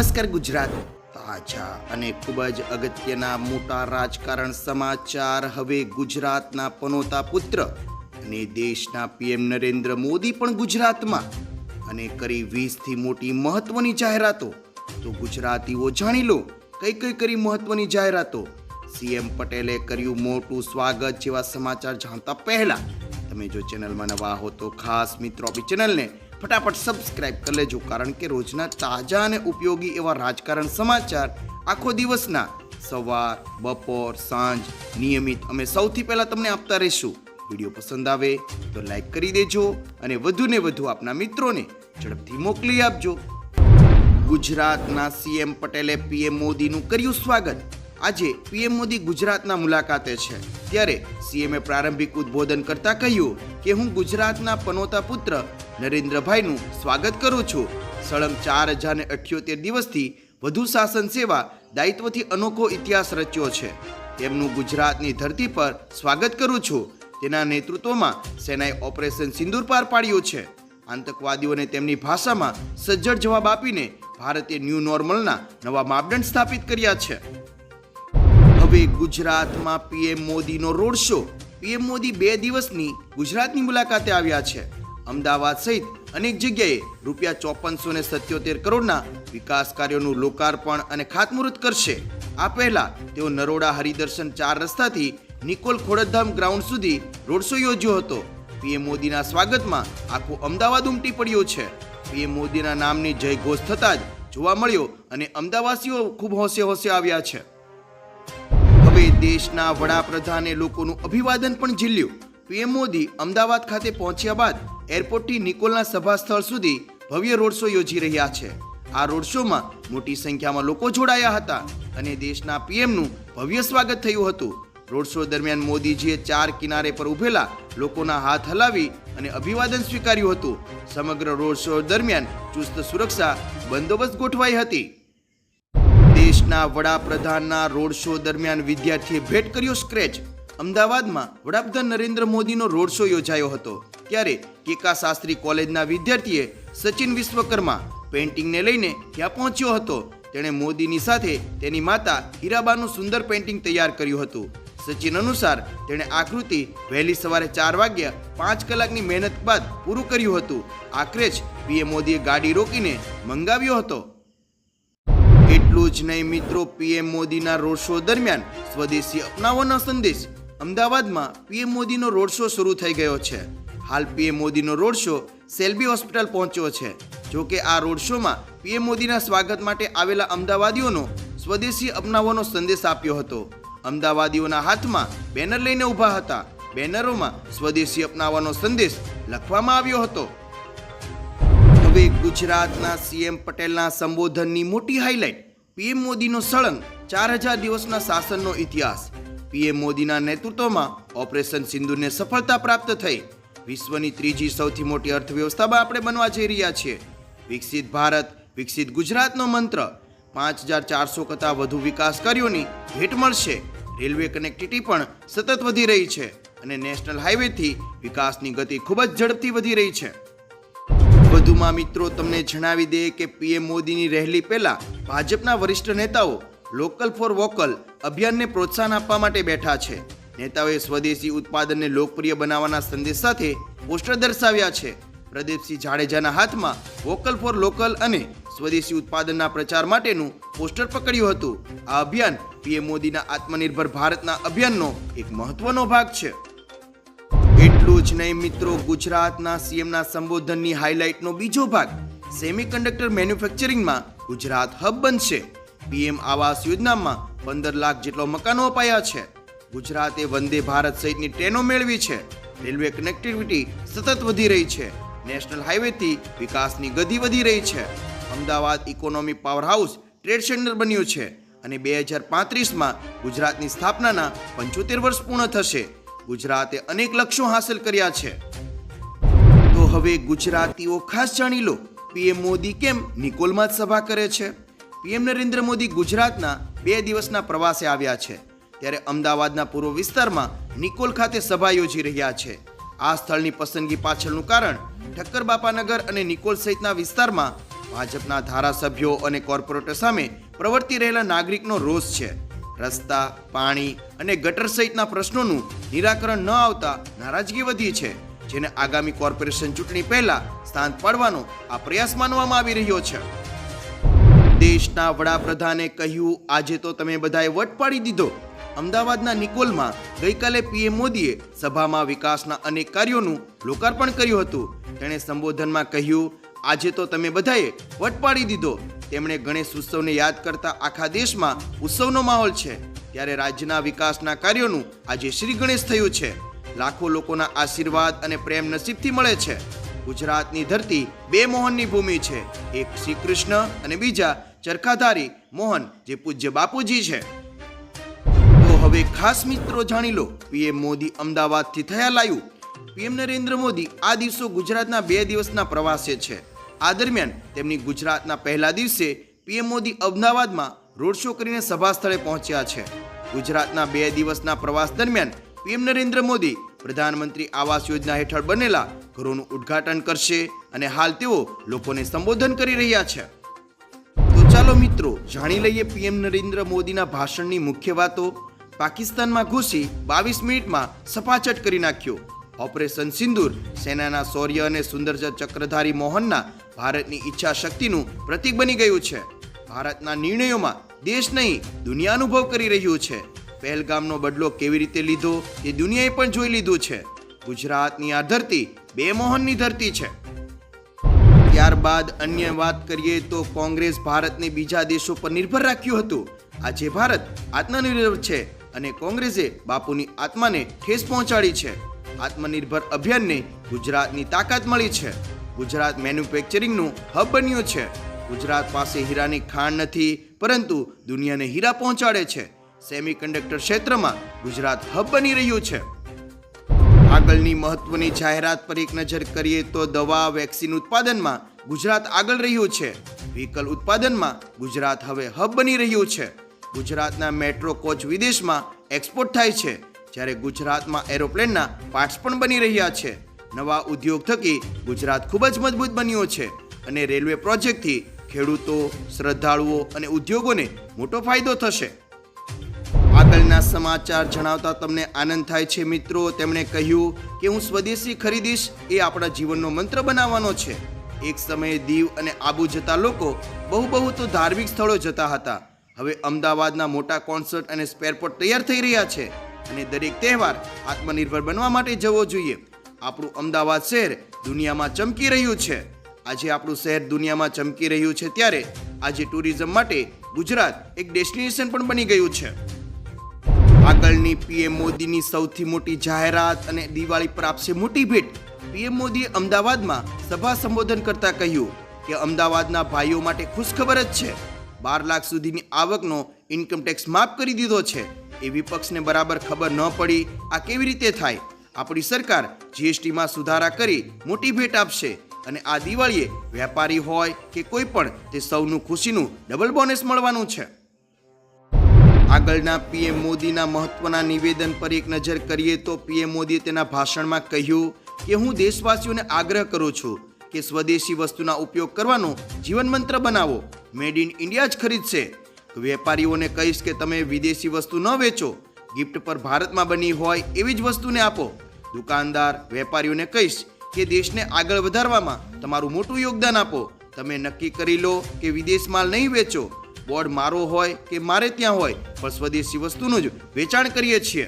નમસ્કાર ગુજરાત. તાજા અને ખૂબ જ અગત્યના મોટા રાજકારણ સમાચાર હવે ગુજરાતના પનોતા પુત્ર અને દેશના પીએમ નરેન્દ્ર મોદી પણ ગુજરાતમાં અને કરી વીસથી મોટી મહત્વની જાહેરાતો. તો ગુજરાતીઓ જાણી લો, કઈ કઈ કરી મહત્વની જાહેરાતો? સીએમ પટેલે કર્યું મોટું સ્વાગત જેવા સમાચાર જાણતા પહેલા તમે જો ચેનલમાં નવા હો તો ખાસ મિત્રો આપણી ચેનલને ફટાફટ સબસ્ક્રાઇબ કરી લેજો, કારણ કે રોજના તાજા અને ઉપયોગી એવા રાજકારણ સમાચાર આખો દિવસના સવાર, બપોર, સાંજ નિયમિત અમે સૌથી પહેલા તમને આપતા રહીશું. વીડિયો પસંદ આવે તો લાઈક કરી દેજો અને વધુને વધુ આપના મિત્રોને ઝડપથી મોકલી આપજો. ગુજરાતના સીએમ પટેલે પીએમ મોદીનું કર્યું સ્વાગત. આજે પીએમ મોદી ગુજરાતના મુલાકાતે છે. ત્યારે સીએમએ પ્રારંભિક ઉદ્બોધન કરતા કહ્યું કે હું ગુજરાતના પનોતા પુત્ર નરેન્દ્રભાઈનું સ્વાગત કરું છું. સળંગ ચાર હજાર ને અઠ્યોતેર દિવસથી વધુ શાસન સેવા દાયિત્વથી અનોખો ઇતિહાસ રચ્યો છે. તેમનું ગુજરાતની ધરતી પર સ્વાગત કરું છું. તેના નેતૃત્વમાં સેનાએ ઓપરેશન સિંદૂર પાર પાડ્યું છે. આતંકવાદીઓને તેમની ભાષામાં સજ્જડ જવાબ આપીને ભારતે ન્યૂ નોર્મલના નવા માપદંડ સ્થાપિત કર્યા છે. હવે ગુજરાતમાં પીએમ મોદીનો રોડ શો. પીએમ મોદી બે દિવસની ગુજરાતની મુલાકાતે આવ્યા છે. અમદાવાદ સહિત અનેક જગ્યાએ રૂપિયા ચોપનસો ને સત્યોતેર કરોડના વિકાસ કાર્યોનું લોકાર્પણ અને ખાતમુહૂર્ત કરશે. આ પહેલા તેઓ નરોડા હરિદર્શન ચાર રસ્તાથી નિકોલ ખોડધામ ગ્રાઉન્ડ સુધી રોડ શો યોજ્યો હતો. પીએમ મોદીના સ્વાગતમાં આખું અમદાવાદ ઉમટી પડ્યું છે. પીએમ મોદીના નામની જય ઘોષ થતાં જ જોવા મળ્યો અને અમદાવાસીઓ ખૂબ હોંશે હોંશે આવ્યા છે. હવે દેશના વડાપ્રધાને લોકોનું અભિવાદન પણ ઝીલ્યું. પીએમ મોદી અમદાવાદ ખાતે પહોંચ્યા બાદ એરપોર્ટથી નિકોલના સભા સ્થળ સુધી ભવ્ય રોડ શો યોજી રહ્યા છે. આ રોડ શોમાં મોટી સંખ્યામાં લોકો જોડાયા હતા અને દેશના પીએમનું ભવ્ય સ્વાગત થયું હતું. રોડ શો દરમિયાન મોદીજીએ ચાર કિનારે પર ઉભેલા લોકોના હાથ હલાવી અને અભિવાદન સ્વીકાર્યું હતું. સમગ્ર રોડ શો દરમિયાન ચુસ્ત સુરક્ષા બંદોબસ્ત ગોઠવાઈ હતી. દેશના વડાપ્રધાનના રોડ શો દરમિયાન વિદ્યાર્થીએ ભેટ કર્યો સ્ક્રેચ. અમદાવાદમાં વડાપ્રધાન નરેન્દ્ર મોદીનો રોડ શો યોજાયો હતો, ત્યારે કેકા શાસ્ત્રી કોલેજના વિદ્યાર્થીએ સચિન વિશ્વકર્મા પેઇન્ટિંગને લઈને ત્યાં પહોંચ્યો હતો. તેણે મોદીની સાથે તેની માતા હીરાબાનું સુંદર પેઇન્ટિંગ તૈયાર કર્યું હતું. સચિન અનુસાર તેણે આકૃતિ વહેલી સવારે ચાર વાગ્યા પાંચ કલાકની મહેનત બાદ પૂરું કર્યું હતું. આખરે જ પીએમ મોદીએ ગાડી રોકીને મંગાવ્યો હતો. એટલું જ નહીં મિત્રો, પીએમ મોદીના રોડ શો દરમિયાન સ્વદેશી અપનાવવાનો સંદેશ અમદાવાદમાં પીએમ મોદીનો રોડ શો શરૂ થઈ ગયો છે. હાલ પીએમ મોદીનો રોડ શો સેલ્બી હોસ્પિટલ પહોંચ્યો છે. જો કે આ રોડ શોમાં પીએમ મોદીના સ્વાગત માટે આવેલા અમદાવાદીઓનો સ્વદેશી અપનાવવાનો સંદેશ આપ્યો હતો. અમદાવાદીઓના હાથમાં બેનર લઈને ઊભા હતા. બેનરોમાં સ્વદેશી અપનાવવાનો સંદેશ લખવામાં આવ્યો હતો. હવે ગુજરાતના સીએમ પટેલના સંબોધનની મોટી હાઇલાઇટ પીએમ મોદીનો સળંગ ચાર હજાર દિવસના શાસનનો ઇતિહાસ. પીએમ મોદીના નેતૃત્વમાં ઓપરેશન સિંધુને સફળતા પ્રાપ્ત થઈ. વિશ્વની ત્રીજી સૌથી મોટી અર્થવ્યવસ્થામાં આપણે બનવા જઈ રહ્યા છીએ. વિકસિત ભારત, વિકસિત ગુજરાતનો મંત્ર. પાંચ હજાર ચારસો કરતાં વધુ વિકાસ કાર્યોની ભેટ મળશે. રેલવે કનેક્ટિવિટી પણ સતત વધી રહી છે અને નેશનલ હાઈવેથી વિકાસની ગતિ ખૂબ જ ઝડપથી વધી રહી છે. વધુમાં મિત્રો, તમને જણાવી દઈએ કે પીએમ મોદીની રહેલી પહેલા ભાજપના વરિષ્ઠ નેતાઓ લોકલ ફોર વોકલ અભિયાનને પ્રોત્સાહન આપવા માટે બેઠા છે. નેતાઓએ સ્વદેશી ઉત્પાદનને લોકપ્રિય બનાવવાના સંદેશ સાથે પોસ્ટર દર્શાવ્યા છે. પ્રદીપસિંહ જાડેજાના હાથમાં વોકલ ફોર લોકલ અને સ્વદેશી ઉત્પાદનના પ્રચાર માટેનું પોસ્ટર પકડ્યું હતું. આ અભિયાન પીએમ મોદીના આત્મનિર્ભર ભારતના અભિયાનનો એક મહત્વનો ભાગ છે. એટલું જ નહીં મિત્રો, ગુજરાતના સીએમના સંબોધનની હાઇલાઇટનો બીજો ભાગ સેમિકન્ડક્ટર મેન્યુફેક્ચરિંગમાં ગુજરાત હબ બનશે. પીએમ આવાસ યોજનામાં પંદર લાખ જેટલો મકાનો અપાયા છે. ગુજરાતે વંદે ભારત સહિતની ટ્રેનો મેળવી છે. રેલવે કનેક્ટિવિટી સતત વધી રહી છે. નેશનલ હાઈવેથી વિકાસની ગતિ વધી રહી છે. Ahmedabad economy power house trade centre બન્યું છે અને બે હજાર પાંત્રીસમાં ગુજરાતની સ્થાપનાના પંચોતેર વર્ષ પૂર્ણ થશે. ગુજરાતે અનેક લક્ષ્યો હાંસલ કર્યા છે. તો હવે ગુજરાતીઓ ખાસ જાણી લો, પીએમ મોદી કેમ નિકોલમાં જ સભા કરે છે? પીએમ નરેન્દ્ર મોદી ગુજરાતના બે દિવસના પ્રવાસે આવ્યા છે. ત્યારે અમદાવાદના પૂર્વ વિસ્તારમાં નિકોલ ખાતે સભા યોજી રહ્યા છે. આ સ્થળની પસંદગી પાછળનું કારણ ઠક્કર બાપાનગર અને નિકોલ સહિતના વિસ્તારમાં ભાજપના ધારાસભ્યો અને કોર્પોરેટર સામે પ્રવર્તી રહેલા નાગરિકનો રોષ છે. રસ્તા, પાણી અને ગટર સહિતના પ્રશ્નોનું નિરાકરણ ન આવતા નારાજગી વધી છે, જેને આગામી કોર્પોરેશન ચૂંટણી પહેલા સ્થાન પાડવાનો આ પ્રયાસ માનવામાં આવી રહ્યો છે. દેશના વડાપ્રધાને કહ્યું, આજે તો તમે બધાએ વટ પાડી દીધો. અમદાવાદના નિકોલમાં ગઈકાલે પીએમ મોદીએ સભામાં વિકાસના અનેક કાર્યોનું લોકાર્પણ કર્યું હતું. તેણે સંબોધનમાં કહ્યું, આજે તો તમે બધાએ વટ પાડી દીધો. તેમણે ગણેશ ઉત્સવને યાદ કરતા આખા દેશમાં ઉત્સવનો માહોલ છે. ત્યારે રાજ્યના વિકાસના કાર્યોનું આજે શ્રી ગણેશ થયું છે. લાખો લોકોના આશીર્વાદ અને પ્રેમ નસીબથી મળે છે. ગુજરાતની ધરતી બે મોહનની ભૂમિ છે. એક શ્રી કૃષ્ણ અને બીજા ચરખાધારી મોહન, જે પૂજ્ય બાપુજી છે. તો હવે ખાસ મિત્રો જાણી લો, પીએમ મોદી અમદાવાદથી થયા લાયું. પીએમ નરેન્દ્ર મોદી આ દિવસો ગુજરાતના બે દિવસના પ્રવાસે છે. આ દરમિયાન તેમની ગુજરાતના પહેલા દિવસે પીએમ મોદી અમદાવાદમાં રોડ શો કરીને સભા સ્થળે પહોંચ્યા છે. ગુજરાતના બે દિવસના પ્રવાસ દરમિયાન પીએમ નરેન્દ્ર મોદી પ્રધાનમંત્રી આવાસ યોજના હેઠળ બનેલા ઘરોનું ઉદ્ઘાટન કરશે અને હાલ તેઓ લોકોને સંબોધન કરી રહ્યા છે. ચાલો મિત્રો. જાણી લઈએ પીએમ નરેન્દ્ર મોદીના ભાષણની મુખ્ય વાતો. પાકિસ્તાનમાં ઘૂસી બાવીસ મિનિટમાં સફાચટ કરી નાખ્યો. ઓપરેશન સિંદૂર, સેનાના શૌર્ય અને સુંદરજ ચક્રધારી મોહનના ભારતની ઈચ્છા શક્તિનું પ્રતીક બની ગયું છે. ભારતના નિર્ણયોમાં દેશ નહીં, દુનિયા અનુભવ કરી રહ્યું છે. પહેલગામનો બદલો કેવી રીતે લીધો, એ દુનિયાએ પણ જોઈ લીધું છે. ગુજરાતની આ ધરતી બે મોહનની ધરતી છે. ત્યારબાદ અન્ય વાત કરીએ તો કોંગ્રેસ ભારતને બીજા દેશો પર નિર્ભર રાખ્યું હતું. આજે ભારત આત્મનિર્ભર છે અને કોંગ્રેસે બાપુની આત્માને ઠેસ પહોંચાડી છે. આત્મનિર્ભર અભિયાનને ગુજરાતની તાકાત મળી છે. ગુજરાત મેન્યુફેક્ચરિંગનું હબ બન્યું છે. ગુજરાત પાસે હીરાની ખાણ નથી, પરંતુ દુનિયાને હીરા પહોંચાડે છે. સેમિકન્ડક્ટર ક્ષેત્રમાં ગુજરાત હબ બની રહ્યું છે. આગળની મહત્વની જાહેરાત પર એક નજર કરીએ તો દવા, વેક્સિન ઉત્પાદનમાં ગુજરાત આગળ રહ્યું છે. વ્હીકલ ઉત્પાદનમાં ગુજરાત હવે હબ બની રહ્યું છે. ગુજરાતના મેટ્રો કોચ વિદેશમાં એક્સપોર્ટ થાય છે. જ્યારે ગુજરાતમાં એરોપ્લેનના પાર્ટ્સ પણ બની રહ્યા છે. નવા ઉદ્યોગ થકી ગુજરાત ખૂબ જ મજબૂત બન્યો છે અને રેલવે પ્રોજેક્ટથી ખેડૂતો, શ્રદ્ધાળુઓ અને ઉદ્યોગોને મોટો ફાયદો થશે. આગળના સમાચાર જણાવતા તમને આનંદ થાય છે મિત્રો. તેમણે કહ્યું કે હું સ્વદેશી ખરીદીશ એ આપણા જીવનનો મંત્ર બનાવવાનો છે. એક સમયે દીવ અને આબુ જતા લોકો બહુ બહુ તો ધાર્મિક સ્થળો જતા હતા. હવે અમદાવાદના મોટા કોન્સર્ટ અને સ્પેરપોર્ટ તૈયાર થઈ રહ્યા છે અને દરેક તહેવાર આત્મનિર્ભર બનવા માટે જવો જોઈએ. આપણું અમદાવાદ શહેર દુનિયામાં ચમકી રહ્યું છે. આજે આપણું શહેર દુનિયામાં ચમકી રહ્યું છે ત્યારે આજે ટુરિઝમ માટે ગુજરાત એક ડેસ્ટિનેશન પણ બની ગયું છે. આગળની પીએમ મોદીની સૌથી મોટી જાહેરાત અને દિવાળી પર આપશે મોટી ભેટ પીએમ મોદીએ અમદાવાદમાં સભા સંબોધન કરતા કહ્યું કે અમદાવાદના ભાઈઓ માટે ખુશખબર જ છે. બાર લાખ સુધીની આવકનો ઇન્કમ ટેક્સ માફ કરી દીધો છે. એ વિપક્ષને બરાબર ખબર ન પડી આ કેવી રીતે થાય? આપણી સરકાર જીએસટીમાં સુધારા કરી મોટી ભેટ આપશે અને આ દિવાળીએ વેપારી હોય કે કોઈ પણ, તે સૌનું ખુશીનું ડબલ બોનસ મળવાનું છે. આગળના પીએમ મોદીના મહત્વના નિવેદન પર એક નજર કરીએ તો પીએમ મોદીએ તેના ભાષણમાં કહ્યું કે હું દેશવાસીઓને આગ્રહ કરું છું કે સ્વદેશી વસ્તુના ઉપયોગ કરવાનો જીવન મંત્ર બનાવો. મેડ ઇન ઇન્ડિયા જ ખરીદશે. વેપારીઓને કહીશ કે તમે વિદેશી વસ્તુ ન વેચો. ગિફ્ટ પર ભારતમાં બની હોય એવી જ વસ્તુને આપો. દુકાનદાર, વેપારીઓને કહીશ કે દેશને આગળ વધારવામાં તમારું મોટું યોગદાન આપો. તમે નક્કી કરી લો કે વિદેશ માલ નહીં વેચો. બોર્ડ મારો હોય કે મારે ત્યાં હોય, પણ સ્વદેશી વસ્તુનું જ વેચાણ કરીએ છીએ.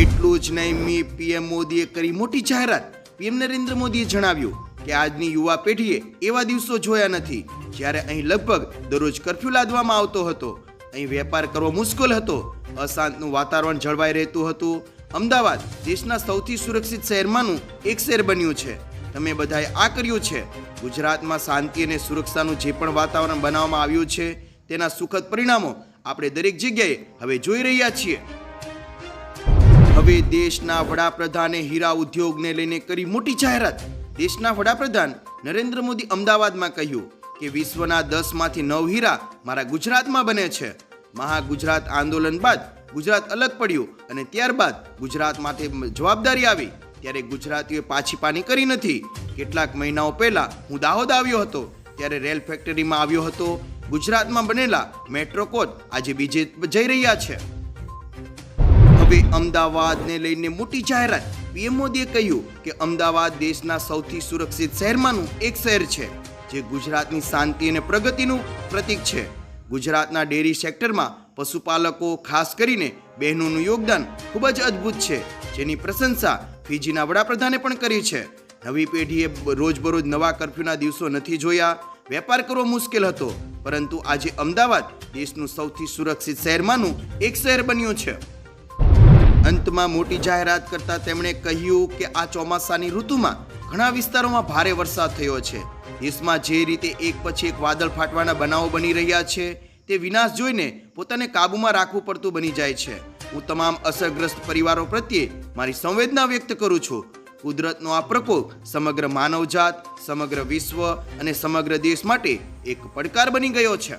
એટલું જ નહીં, મી પીએમ મોદીએ કરી મોટી જાહેરાત. પીએમ નરેન્દ્ર મોદીએ જણાવ્યું કે આજની યુવા પેઢીએ એવા દિવસો જોયા નથી જ્યારે અહીં લગભગ દરરોજ કરફ્યુ લાદવામાં આવતો હતો. અહીં વેપાર કરવો મુશ્કેલ હતો. અશાંતનું વાતાવરણ જળવાઈ રહેતું હતું. અમદાવાદ દેશના સૌથી સુરક્ષિત શહેરમાંનું એક શહેર બન્યું છે. તમે બધાએ આ કર્યું છે. ગુજરાતમાં શાંતિ અને સુરક્ષાનું જે પણ વાતાવરણ બનાવવામાં આવ્યું છે તેના સુખદ પરિણામો આપણે દરેક જગ્યાએ હવે જોઈ રહ્યા છીએ. હવે દેશના વડાપ્રધાને હીરા ઉદ્યોગને લઈને કરી મોટી જાહેરાત. દેશના વડાપ્રધાન નરેન્દ્ર મોદી અમદાવાદમાં કહ્યું કે વિશ્વના દસમાંથી નવ હીરા મારા ગુજરાતમાં બને છે. મહા ગુજરાત આંદોલન બાદ ગુજરાત અલગ પડ્યું અને ત્યારબાદ ગુજરાત માટે જવાબદારી આવી. ત્યારે ગુજરાતીઓએ પાછી પાની કરી નથી. કેટલાક મહિનાઓ પહેલા હું દાહોદ આવ્યો હતો, ત્યારે રેલ ફેક્ટરીમાં આવ્યો હતો. ગુજરાતમાં બનેલા મેટ્રો કોચ આજે બીજે જઈ રહ્યા છે. હવે અમદાવાદને લઈને મોટી જાહેરાત. પીએમ મોદીએ કહ્યું કે અમદાવાદ દેશના સૌથી સુરક્ષિત શહેરમાંનું એક શહેર છે, જે ગુજરાતની શાંતિ અને પ્રગતિનું પ્રતીક છે. ગુજરાતના ડેરી સેક્ટરમાં પશુપાલકો, ખાસ કરીને બહેનોનું યોગદાન ખૂબ જ અદ્ભુત છે, જેની પ્રશંસા ફીજીના વડાપ્રધાને પણ કરી છે. નવી પેઢીએ રોજબરોજ નવા કર્ફ્યુના દિવસો નથી જોયા. વેપાર કરવો મુશ્કેલ હતો, પરંતુ આજે અમદાવાદ દેશનું સૌથી સુરક્ષિત શહેરમાંનું એક શહેર બન્યું છે. અંતમાં મોટી જાહેરાત કરતા તેમણે કહ્યું કે આ ચોમાસાની ઋતુમાં ઘણા વિસ્તારોમાં ભારે વરસાદ થયો છે. દેશમાં જે રીતે એક પછી એક વાદળ ફાટવાના બનાવો બની રહ્યા છે, તે વિનાશ જોઈને પોતાને કાબૂમાં રાખવું પડતું બની જાય છે. હું તમામ અસરગ્રસ્ત પરિવારો પ્રત્યે મારી સંવેદના વ્યક્ત કરું છું. કુદરતનો આ પ્રકોપ સમગ્ર માનવજાત, સમગ્ર વિશ્વ અને સમગ્ર દેશ માટે એક પડકાર બની ગયો છે.